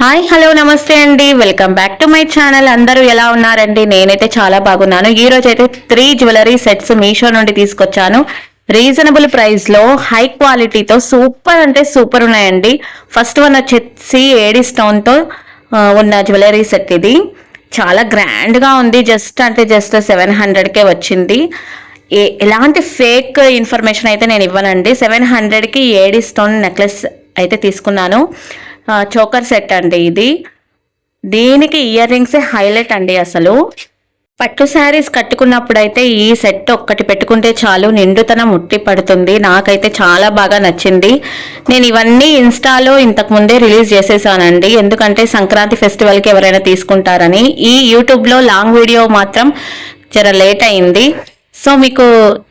Hi hello నమస్తే అండి. Welcome back to my channel. అందరూ ఎలా ఉన్నారండి? నేనైతే చాలా బాగున్నాను. ఈ రోజు అయితే త్రీ జ్యువెలరీ సెట్స్ మీషో నుండి తీసుకొచ్చాను. రీజనబుల్ ప్రైస్లో హై క్వాలిటీతో సూపర్ అంటే సూపర్ ఉన్నాయండి. ఫస్ట్ వన్ వచ్చేసి ఏడి స్టోన్తో ఉన్న జ్యువెలరీ సెట్ ఇది. చాలా గ్రాండ్గా ఉంది. జస్ట్ అంటే జస్ట్ సెవెన్ హండ్రెడ్కే వచ్చింది. ఏ- ఎలాంటి ఫేక్ ఇన్ఫర్మేషన్ అయితే నేను ఇవ్వనండి. సెవెన్ హండ్రెడ్కి ఏడి స్టోన్ నెక్లెస్ అయితే తీసుకున్నాను. చోకర్ సెట్ అండి ఇది. దీనికి ఇయర్ రింగ్స్ హైలైట్ అండి అసలు. పట్టు శారీస్ కట్టుకున్నప్పుడు అయితే ఈ సెట్ ఒక్కటి పెట్టుకుంటే చాలు నిండుతనం ఉట్టి పడుతుంది. నాకైతే చాలా బాగా నచ్చింది. నేను ఇవన్నీ ఇన్స్టాలో ఇంతకు ముందే రిలీజ్ చేసేసానండి. ఎందుకంటే సంక్రాంతి ఫెస్టివల్కి ఎవరైనా తీసుకుంటారని. ఈ యూట్యూబ్లో లాంగ్ వీడియో మాత్రం జర లేట్ అయింది. సో మీకు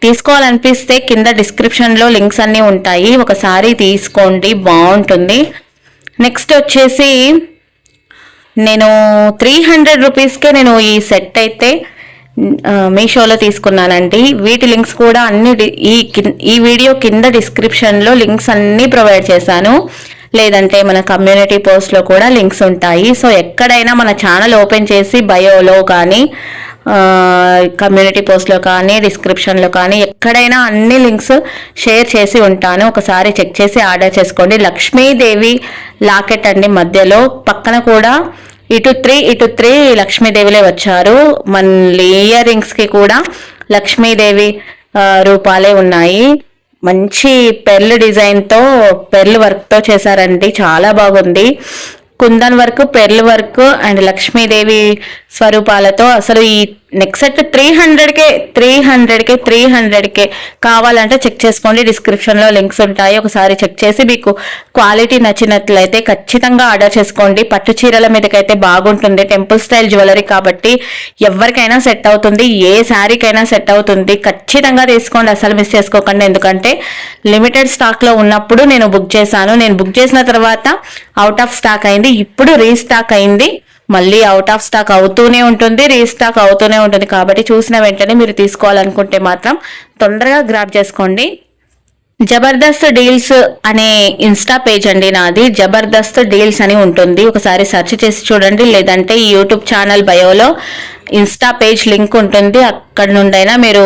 తీసుకోవాలనిపిస్తే కింద డిస్క్రిప్షన్లో లింక్స్ అన్నీ ఉంటాయి. ఒకసారి తీసుకోండి బాగుంటుంది. నెక్స్ట్ వచ్చేసి నేను త్రీ హండ్రెడ్ రూపీస్కే నేను ఈ సెట్ అయితే మీషోలో తీసుకున్నానండి. వీటి లింక్స్ కూడా అన్ని డి- ఈ ఈ వీడియో కింద డిస్క్రిప్షన్లో లింక్స్ అన్నీ ప్రొవైడ్ చేశాను. లేదంటే మన కమ్యూనిటీ పోస్ట్లో కూడా లింక్స్ ఉంటాయి. సో ఎక్కడైనా మన ఛానల్ ఓపెన్ చేసి బయోలో కానీ కమ్యూనిటీ పోస్ట్లో కానీ డిస్క్రిప్షన్లో కానీ ఎక్కడైనా అన్ని లింక్స్ షేర్ చేసి ఉంటాను. ఒకసారి చెక్ చేసి ఆర్డర్ చేసుకోండి. లక్ష్మీదేవి లాకెట్ అండి మధ్యలో. పక్కన కూడా ఇటు త్రీ ఇటు త్రీ లక్ష్మీదేవిలే వచ్చారు. మళ్ళీ ఇయర్ రింగ్స్కి కూడా లక్ష్మీదేవి రూపాలే ఉన్నాయి. మంచి పెర్ల్ డిజైన్తో పెర్ల్ వర్క్తో చేశారండి. చాలా బాగుంది. Kundan work pearl work and Lakshmidevi స్వరూపాలతో అసలు ఈ నెక్స్ట్ సెట్ త్రీ హండ్రెడ్కే త్రీ హండ్రెడ్కే త్రీ హండ్రెడ్కే కావాలంటే చెక్ చేసుకోండి. డిస్క్రిప్షన్లో లింక్స్ ఉంటాయి. ఒకసారి చెక్ చేసి మీకు క్వాలిటీ నచ్చినట్లయితే ఖచ్చితంగా ఆర్డర్ చేసుకోండి. పట్టు చీరల మీదకైతే బాగుంటుంది. టెంపుల్ స్టైల్ జ్యువెలరీ కాబట్టి ఎవరికైనా సెట్ అవుతుంది. ఏ శారీకైనా సెట్ అవుతుంది. ఖచ్చితంగా తీసుకోండి. అసలు మిస్ చేసుకోకండి. ఎందుకంటే లిమిటెడ్ స్టాక్లో ఉన్నప్పుడు నేను బుక్ చేశాను. నేను బుక్ చేసిన తర్వాత అవుట్ ఆఫ్ స్టాక్ అయింది. ఇప్పుడు రీస్టాక్ అయింది. మళ్ళీ అవుట్ ఆఫ్ స్టాక్ అవుతూనే ఉంటుంది రీస్టాక్ అవుతూనే ఉంటుంది. కాబట్టి చూసిన వెంటనే మీరు తీసుకోవాలనుకుంటే మాత్రం తొందరగా గ్రాప్ చేసుకోండి. జబర్దస్త్ డీల్స్ అనే ఇన్స్టా పేజ్ అండి నాది. జబర్దస్త్ డీల్స్ అని ఉంటుంది. ఒకసారి సెర్చ్ చేసి చూడండి. లేదంటే ఈ యూట్యూబ్ ఛానల్ బయోలో ఇన్స్టా పేజ్ లింక్ ఉంటుంది. అక్కడ నుండైనా మీరు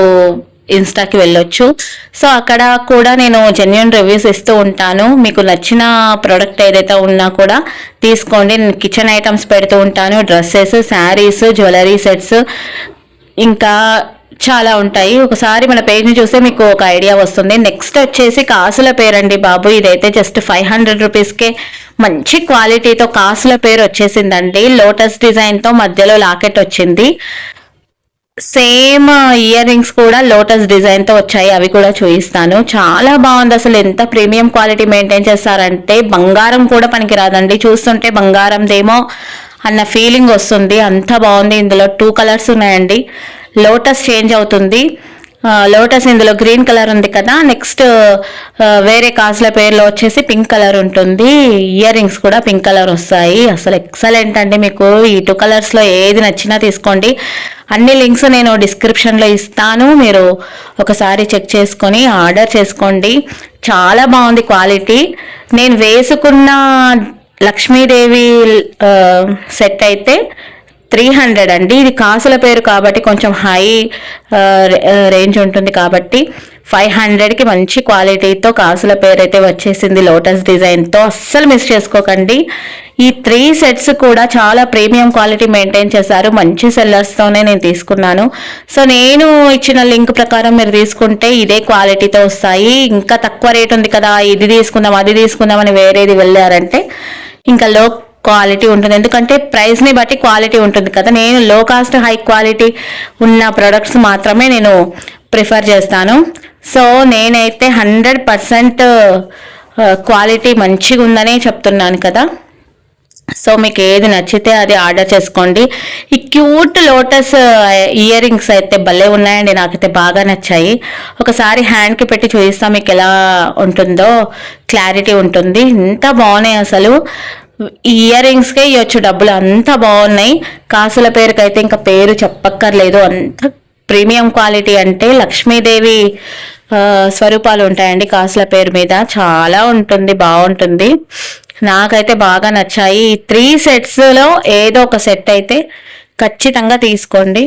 ఇన్స్టాకి వెళ్ళొచ్చు. సో అక్కడ కూడా నేను జెన్యున్ రివ్యూస్ ఇస్తూ ఉంటాను. మీకు నచ్చిన ప్రోడక్ట్ ఏదైతే ఉన్నా కూడా తీసుకోండి. నేను కిచెన్ ఐటమ్స్ పెడుతూ ఉంటాను. డ్రెస్సెస్ శారీస్ జ్యువెలరీ సెట్స్ ఇంకా చాలా ఉంటాయి. ఒకసారి మన పేజ్ని చూస్తే మీకు ఒక ఐడియా వస్తుంది. నెక్స్ట్ వచ్చేసి కాసుల పేరండి బాబు. ఇదైతే జస్ట్ ఫైవ్ హండ్రెడ్ రూపీస్కే మంచి క్వాలిటీతో కాసుల పేరు వచ్చేసిందండి. లోటస్ డిజైన్తో మధ్యలో లాకెట్ వచ్చింది. సేమ్ ఇయర్ రింగ్స్ కూడా లోటస్ డిజైన్తో వచ్చాయి. అవి కూడా చూపిస్తాను. చాలా బాగుంది అసలు. ఎంత ప్రీమియం క్వాలిటీ మెయింటైన్ చేస్తారంటే బంగారం కూడా పనికిరాదండి. చూస్తుంటే బంగారందేమో అన్న ఫీలింగ్ వస్తుంది. అంత బాగుంది. ఇందులో టూ కలర్స్ ఉన్నాయండి. లోటస్ చేంజ్ అవుతుంది. లోటస్ ఇందులో గ్రీన్ కలర్ ఉంది కదా. నెక్స్ట్ వేరే కాసుల పేర్లో వచ్చేసి పింక్ కలర్ ఉంటుంది. ఇయర్ రింగ్స్ కూడా పింక్ కలర్ వస్తాయి. అసలు ఎక్సలెంట్ అండి మీకు. ఈ టూ కలర్స్లో ఏది నచ్చినా తీసుకోండి. అన్ని లింక్స్ నేను డిస్క్రిప్షన్లో ఇస్తాను. మీరు ఒకసారి చెక్ చేసుకొని ఆర్డర్ చేసుకోండి. చాలా బాగుంది క్వాలిటీ. నేను వేసుకున్న లక్ష్మీదేవి సెట్ అయితే త్రీ హండ్రెడ్ అండి. ఇది కాసుల పేరు కాబట్టి కొంచెం హై రేంజ్ ఉంటుంది కాబట్టి ఫైవ్ హండ్రెడ్కి మంచి క్వాలిటీతో కాసుల పేరు అయితే వచ్చేసింది లోటస్ డిజైన్తో అస్సలు మిస్ చేసుకోకండి. ఈ త్రీ సెట్స్ కూడా చాలా ప్రీమియం క్వాలిటీ మెయింటైన్ చేశారు. మంచి సెల్లర్స్తోనే నేను తీసుకున్నాను. సో నేను ఇచ్చిన లింక్ ప్రకారం మీరు తీసుకుంటే ఇదే క్వాలిటీతో వస్తాయి. ఇంకా తక్కువ రేట్ ఉంది కదా ఇది తీసుకుందాం అది తీసుకుందాం అని వేరేది వెళ్ళారంటే ఇంకా లో క్వాలిటీ ఉంటుంది. ఎందుకంటే ప్రైస్ని బట్టి క్వాలిటీ ఉంటుంది కదా. నేను లో కాస్ట్ హై క్వాలిటీ ఉన్న ప్రొడక్ట్స్ మాత్రమే నేను ప్రిఫర్ చేస్తాను. సో నేనైతే హండ్రెడ్ పర్సెంట్ క్వాలిటీ మంచిగా ఉందనే చెప్తున్నాను కదా. సో మీకు ఏది నచ్చితే అది ఆర్డర్ చేసుకోండి. ఈ క్యూట్ లోటస్ ఇయర్ రింగ్స్ అయితే భలే ఉన్నాయండి. నాకైతే బాగా నచ్చాయి. ఒకసారి హ్యాండ్కి పెట్టి చూపిస్తాం మీకు ఎలా ఉంటుందో. క్లారిటీ ఉంటుంది. ఎంత బాగున్నాయి అసలు. ఇయర్ రింగ్స్కే ఇవ్వచ్చు డబ్బులు. అంత బాగున్నాయి. కాసుల పేరుకైతే ఇంకా పేరు చెప్పక్కర్లేదు. అంత ప్రీమియం క్వాలిటీ అంటే లక్ష్మీదేవి స్వరూపాలు ఉంటాయండి కాసుల పేరు మీద. చాలా ఉంటుంది బాగుంటుంది. నాకైతే బాగా నచ్చాయి. ఈ త్రీ సెట్స్లో ఏదో ఒక సెట్ అయితే ఖచ్చితంగా తీసుకోండి.